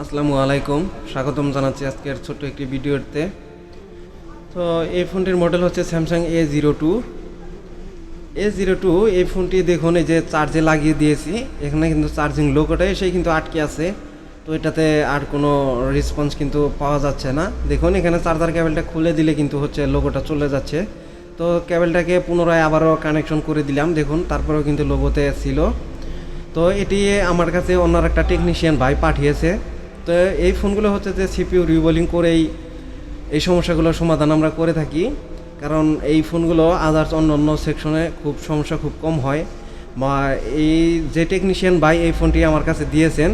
আসসালামু আলাইকুম। স্বাগতম জানাচ্ছি আজকের ছোট্ট একটি ভিডিওতে। তো এই ফোনটির মডেল হচ্ছে Samsung A zero two A zero two এই ফোনটি দেখুন, এই যে চার্জে লাগিয়ে দিয়েছি। এখানে কিন্তু চার্জিং লোকোটা সেই কিন্তু আটকে আছে। তো এটাতে আর কোনো রেসপন্স কিন্তু পাওয়া যাচ্ছে না। দেখুন, এখানে চার্জার কেবলটা খুলে দিলে কিন্তু হচ্ছে লোগোটা চলে যাচ্ছে। তো কেবলটাকে পুনরায় আবারও কানেকশন করে দিলাম। দেখুন, তারপরেও কিন্তু লোগোতে ছিল। তো এটি আমার কাছে অন্য একটা টেকনিশিয়ান ভাই পাঠিয়েছে। তো এই ফোনগুলো হচ্ছে যে সিপিইউ রিবোলিং করেই এই সমস্যাগুলোর সমাধান আমরা করে থাকি। কারণ এই ফোনগুলো আদার্স অন্য অন্য সেকশনে খুব সমস্যা খুব কম হয়। বা এই যে টেকনিশিয়ান ভাই এই ফোনটি আমার কাছে দিয়েছেন,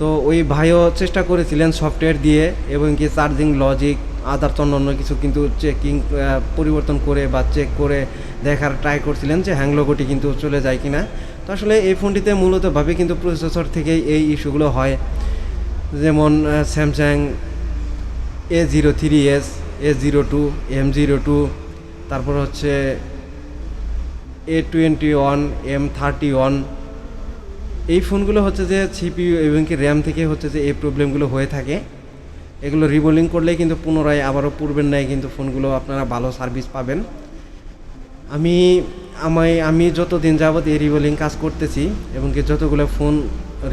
তো ওই ভাইও চেষ্টা করেছিলেন সফটওয়্যার দিয়ে এবং কি চার্জিং লজিক আদার্স অন্য অন্য কিছু কিন্তু চেকিং পরিবর্তন করে বা চেক করে দেখার ট্রাই করছিলেন যে হ্যাং লোগোটি কিন্তু চলে যায় কিনা। তো আসলে এই ফোনটিতে মূলতভাবে কিন্তু প্রসেসর থেকেই এই ইস্যুগুলো হয়। যেমন Samsung A zero three S A zero two M zero two তারপর হচ্ছে A twenty one M thirty one এই ফোনগুলো হচ্ছে যে সিপিইউ এবং কি র্যাম থেকে হচ্ছে যে এই প্রবলেমগুলো হয়ে থাকে। এগুলো রিবোলিং করলে কিন্তু পুনরায় আবারও পূর্বের ন্যায় কিন্তু ফোনগুলো আপনারা ভালো সার্ভিস পাবেন। আমি আমায় আমি যতদিন যাবৎ এই রিবোলিং কাজ করতেছি এবং কি যতগুলো ফোন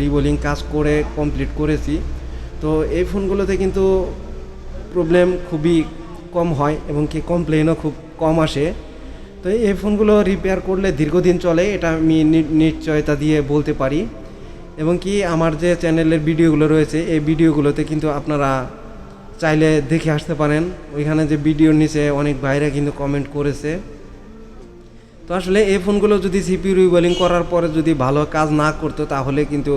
রিবোলিং কাজ করে কমপ্লিট করেছি। তো এই ফোনগুলোতে কিন্তু প্রবলেম খুবই কম হয় এবং কি কমপ্লেনও খুব কম আসে। তো এই ফোনগুলো রিপেয়ার করলে দীর্ঘদিন চলে, এটা আমি নিশ্চয়তা দিয়ে বলতে পারি। এবং কি আমার যে চ্যানেলের ভিডিওগুলো রয়েছে, এই ভিডিওগুলোতে কিন্তু আপনারা চাইলে দেখে আসতে পারেন। ওইখানে যে ভিডিওর নিচে অনেক ভাইরা কিন্তু কমেন্ট করেছে। তো আসলে এই ফোনগুলো যদি সিপিউ রিবোলিং করার পরে যদি ভালো কাজ না করতো, তাহলে কিন্তু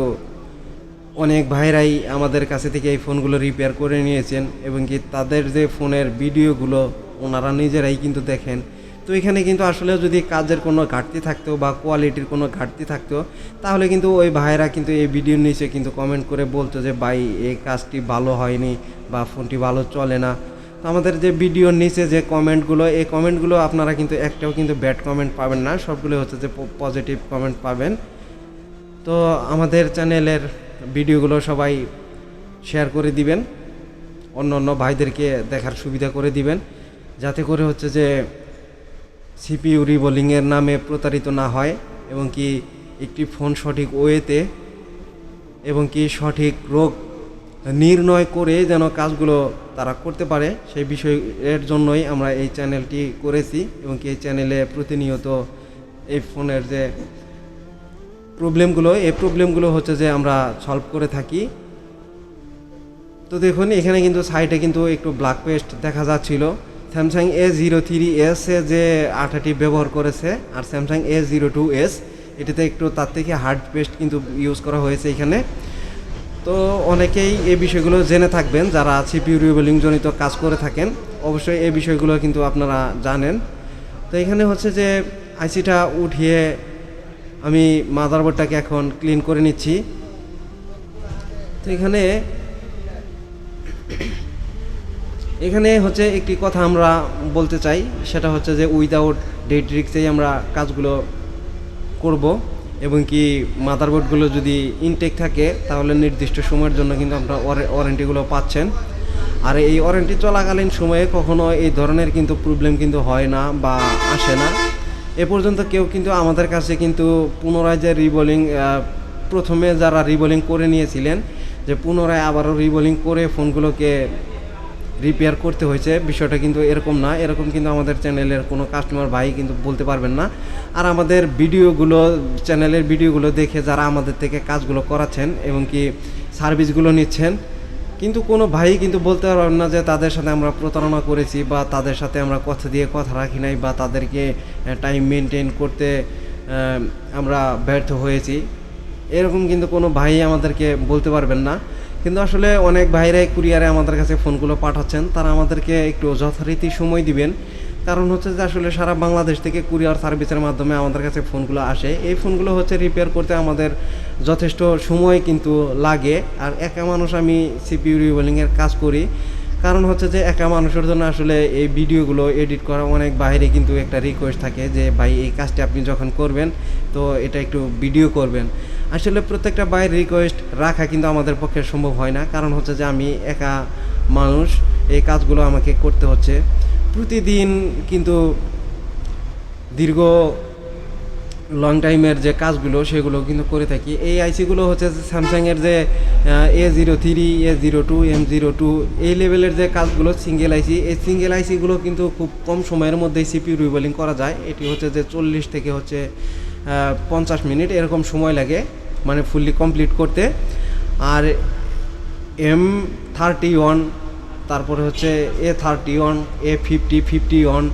অনেক ভাইরাই আমাদের কাছে থেকে এই ফোনগুলো রিপেয়ার করে নিয়েছেন এবং কি তাদের যে ফোনের ভিডিওগুলো ওনারা নিজেরাই কিন্তু দেখেন। তো এখানে কিন্তু আসলে যদি কাজের কোনো ঘাটতি থাকতো বা কোয়ালিটির কোনো ঘাটতি থাকতো, তাহলে কিন্তু ওই ভাইরা কিন্তু এই ভিডিওর নিচে কিন্তু কমেন্ট করে বলতো যে, ভাই, এই কাজটি ভালো হয়নি বা ফোনটি ভালো চলে না। আমাদের যে ভিডিওর নিচে যে কমেন্টগুলো, এই কমেন্টগুলো আপনারা কিন্তু একটাও কিন্তু ব্যাড কমেন্ট পাবেন না। সবগুলো হচ্ছে যে পজিটিভ কমেন্ট পাবেন। তো আমাদের চ্যানেলের ভিডিওগুলো সবাই শেয়ার করে দিবেন। অন্য অন্য ভাইদেরকে দেখার সুবিধা করে দিবেন। যাতে করে হচ্ছে যে সিপিইউ রিবোলিংয়ের নামে প্রতারিত না হয় এবং কি একটি ফোন সঠিক ওয়েতে এবং কি সঠিক রোগ নির্ণয় করে যেন কাজগুলো তারা করতে পারে, সেই বিষয়ের জন্যই আমরা এই চ্যানেলটি করেছি এবং কি এই চ্যানেলে প্রতিনিয়ত এই ফোনের যে প্রবলেমগুলো, এই প্রবলেমগুলো হচ্ছে যে আমরা সলভ করে থাকি। তো দেখুন, এখানে কিন্তু সাইডে কিন্তু একটু ব্ল্যাক পেস্ট দেখা যাচ্ছিল। Samsung A zero three S যে আঠাটি ব্যবহার করেছে আর Samsung A zero two S এটিতে একটু তার থেকে হার্ড পেস্ট কিন্তু ইউজ করা হয়েছে এখানে। তো অনেকেই এই বিষয়গুলো জেনে থাকবেন, যারা সিপিউ জনিত কাজ করে থাকেন, অবশ্যই এই বিষয়গুলো কিন্তু আপনারা জানেন। তো এখানে হচ্ছে যে আইসিটা উঠিয়ে আমি মাদারবোর্ডটাকে এখন ক্লিন করে নিচ্ছি। তো এখানে এখানে হচ্ছে একটি কথা আমরা বলতে চাই, সেটা হচ্ছে যে উইদাউট ডেট রিক্সেই আমরা কাজগুলো করব। এবং কি মাদারবোর্ডগুলো যদি ইনটেক থাকে, তাহলে নির্দিষ্ট সময়ের জন্য কিন্তু আমরা ওয়ারেন্টিগুলো পাচ্ছেন। আর এই ওয়ারেন্টি চলাকালীন সময়ে কখনো এই ধরনের কিন্তু প্রবলেম কিন্তু হয় না বা আসে না। এ পর্যন্ত কেউ কিন্তু আমাদের কাছে কিন্তু পুনরায় যে রিবোলিং প্রথমে যারা রিবোলিং করে নিয়েছিলেন, যে পুনরায় আবারও রিবোলিং করে ফোনগুলোকে রিপেয়ার করতে হয়েছে, বিষয়টা কিন্তু এরকম না। এরকম কিন্তু আমাদের চ্যানেলের কোনো কাস্টমার ভাই কিন্তু বলতে পারবেন না। আর আমাদের ভিডিওগুলো চ্যানেলের ভিডিওগুলো দেখে যারা আমাদের থেকে কাজগুলো করাচ্ছেন এবং কি সার্ভিসগুলো নিচ্ছেন, কিন্তু কোনো ভাই কিন্তু বলতে পারবেন না যে তাদের সাথে আমরা প্রতারণা করেছি বা তাদের সাথে আমরা কথা দিয়ে কথা রাখি নাই বা তাদেরকে টাইম মেনটেন করতে আমরা ব্যর্থ হয়েছি। এরকম কিন্তু কোনো ভাই আমাদেরকে বলতে পারবেন না। কিন্তু আসলে অনেক ভাইরাই কুরিয়ারে আমাদের কাছে ফোনগুলো পাঠাচ্ছেন। তারা আমাদেরকে একটু যথারীতি সময় দিবেন। কারণ হচ্ছে যে আসলে সারা বাংলাদেশ থেকে কুরিয়ার সার্ভিসের মাধ্যমে আমাদের কাছে ফোনগুলো আসে। এই ফোনগুলো হচ্ছে রিপেয়ার করতে আমাদের যথেষ্ট সময় কিন্তু লাগে। আর একা মানুষ আমি সিপিউ রিভেলিংয়ের কাজ করি। কারণ হচ্ছে যে একা মানুষের জন্য আসলে এই ভিডিওগুলো এডিট করা অনেক বাইরে কিন্তু একটা রিকোয়েস্ট থাকে যে, ভাই, এই কাজটি আপনি যখন করবেন, তো এটা একটু ভিডিও করবেন। আসলে প্রত্যেকটা বাইরের রিকোয়েস্ট রাখা কিন্তু আমাদের পক্ষে সম্ভব হয় না। কারণ হচ্ছে যে আমি একা মানুষ, এই কাজগুলো আমাকে করতে হচ্ছে। প্রতিদিন কিন্তু দীর্ঘ লং টাইমের যে কাজগুলো, সেগুলো কিন্তু করে থাকি। এই আইসিগুলো হচ্ছে স্যামসাংয়ের যে A zero three A zero two M zero two এই লেভেলের যে কাজগুলো সিঙ্গেল আইসি এই সিঙ্গেল আইসিগুলো কিন্তু খুব কম সময়ের মধ্যেই সিপিউ রিবলিং করা যায়। এটি হচ্ছে যে চল্লিশ থেকে হচ্ছে পঞ্চাশ মিনিট এরকম সময় লাগে মানে ফুললি কমপ্লিট করতে। আর এম থার্টি ওয়ান তারপরে হচ্ছে A thirty one A fifty fifty one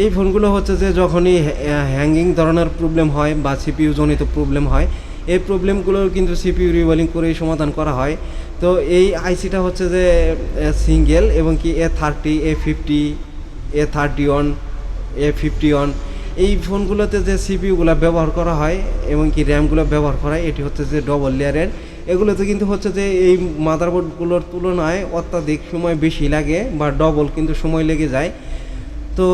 এই ফোনগুলো হচ্ছে যে যখনই হ্যাঙ্গিং ধরনের প্রবলেম হয় বা সিপিইউ জনিত প্রবলেম হয়, এই প্রবলেমগুলো কিন্তু সিপিইউ রিভলিং করেই সমাধান করা হয়। তো এই আইসিটা হচ্ছে যে সিঙ্গেল এবং কি A thirty A fifty A thirty one A fifty one এই ফোনগুলোতে যে সিপিইউগুলো ব্যবহার করা হয় এবং কি র্যামগুলো ব্যবহার করা হয়, এটি হচ্ছে যে ডবল লেয়ারের এগুলোতে কিন্তু হচ্ছে যে এই মাদারবোর্ডগুলোর তুলনায় অত্যাধিক সময় বেশি লাগে বা ডবল কিন্তু সময় লেগে যায়। তো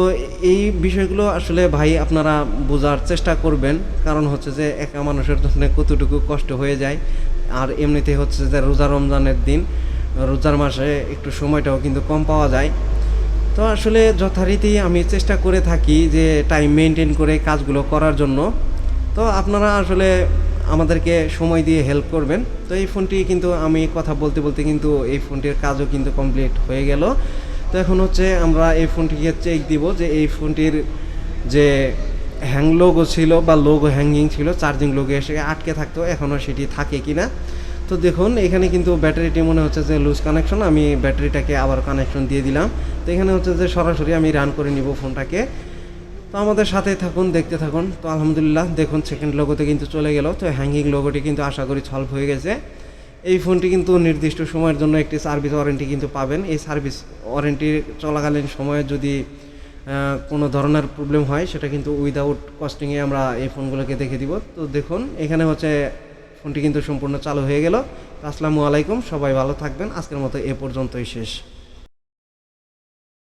এই বিষয়গুলো আসলে ভাই আপনারা বোঝার চেষ্টা করবেন। কারণ হচ্ছে যে একা মানুষের জন্য কতটুকু কষ্ট হয়ে যায়। আর এমনিতে হচ্ছে যে রোজা রমজানের দিন, রোজার মাসে একটু সময়টাও কিন্তু কম পাওয়া যায়। তো আসলে যথারীতি আমি চেষ্টা করে থাকি যে টাইম মেনটেন করে কাজগুলো করার জন্য। তো আপনারা আসলে আমাদেরকে সময় দিয়ে হেল্প করবেন। তো এই ফোনটি কিন্তু আমি কথা বলতে বলতে কিন্তু এই ফোনটির কাজও কিন্তু কমপ্লিট হয়ে গেল। তো এখন হচ্ছে আমরা এই ফোনটিকে চেক দিব যে এই ফোনটির যে হ্যাং লোগো ছিল বা লোগো হ্যাঙ্গিং ছিল চার্জিং লোগো এসে আটকে থাকতো এখনও সেটি থাকে কি না তো দেখুন, এখানে কিন্তু ব্যাটারিটি মনে হচ্ছে যে লুজ কানেকশন আমি ব্যাটারিটাকে আবার কানেকশন দিয়ে দিলাম। তো এখানে হচ্ছে যে সরাসরি আমি রান করে নিব ফোনটাকে। তো আমাদের সাথে থাকুন, দেখতে থাকুন। তো আলহামদুলিল্লাহ, দেখুন সেকেন্ড লোগোতে কিন্তু চলে গেল। তো হ্যাঙ্গিং লোগোটি কিন্তু আশা করি সলভ হয়ে গেছে। এই ফোনটি কিন্তু নির্দিষ্ট সময়ের জন্য একটি সার্ভিস ওয়ারেন্টি কিন্তু পাবেন। এই সার্ভিস ওয়ারেন্টি চলাকালীন সময়ে যদি কোনো ধরনের প্রবলেম হয়, সেটা কিন্তু উইদাউট কস্টিংয়ে আমরা এই ফোনগুলোকে দেখে দিব। তো দেখুন, এখানে হচ্ছে ফোনটি কিন্তু সম্পূর্ণ চালু হয়ে গেল। আসসালামু আলাইকুম, সবাই ভালো থাকবেন। আজকের মতো এ পর্যন্তই শেষ।